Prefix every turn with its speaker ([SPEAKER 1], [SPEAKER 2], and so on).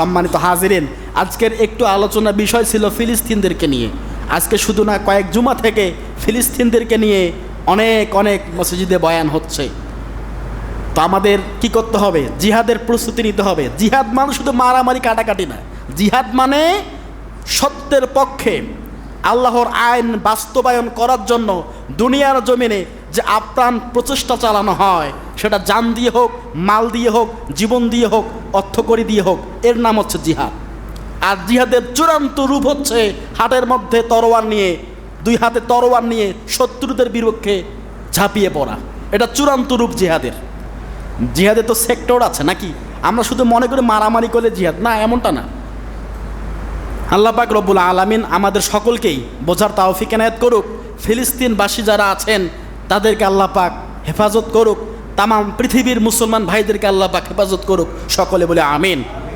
[SPEAKER 1] সম্মানিত হাজিরেন, আজকের একটু আলোচনা বিষয় ছিল ফিলিস্তিনদেরকে নিয়ে। আজকে শুধু না, কয়েক জুমা থেকে ফিলিস্তিনদেরকে নিয়ে অনেক অনেক মসজিদে বয়ান হচ্ছে। তো আমাদের কি করতে হবে? জিহাদের প্রস্তুতি নিতে হবে। জিহাদ মানে শুধু মারামারি, কাটাকাটি না। জিহাদ মানে সত্যের পক্ষে আল্লাহর আইন বাস্তবায়ন করার জন্য দুনিয়ার জমিনে যে আপ্রাণ প্রচেষ্টা চালানো হয়, সেটা যান দিয়ে হোক, মাল দিয়ে হোক, জীবন দিয়ে হোক অর্থকরী দিয়ে হোক, এর নাম হচ্ছে জিহাদ। আর জিহাদের চূড়ান্ত রূপ হচ্ছে হাটের মধ্যে তরোয়ার নিয়ে, দুই হাতে তরোয়ার নিয়ে শত্রুদের বিপক্ষে ঝাঁপিয়ে পড়া। এটা চূড়ান্ত রূপ জিহাদের। জিহাদের তো সেক্টর আছে নাকি? আমরা শুধু মনে করি মারামারি করলে জিহাদ। না, এমনটা না। আল্লাহ পাক রব্বুল আলামিন আমাদের সকলকেই বোঝার তাওফিক এনায়ত করুক। ফিলিস্তিনবাসী যারা আছেন, তাদেরকে আল্লাহ পাক হেফাজত করুক। তাম পৃথিবীর মুসলমান ভাইদেরকে আল্লাহ পাক হেফাজত করুক। সকলে বলে আমিন।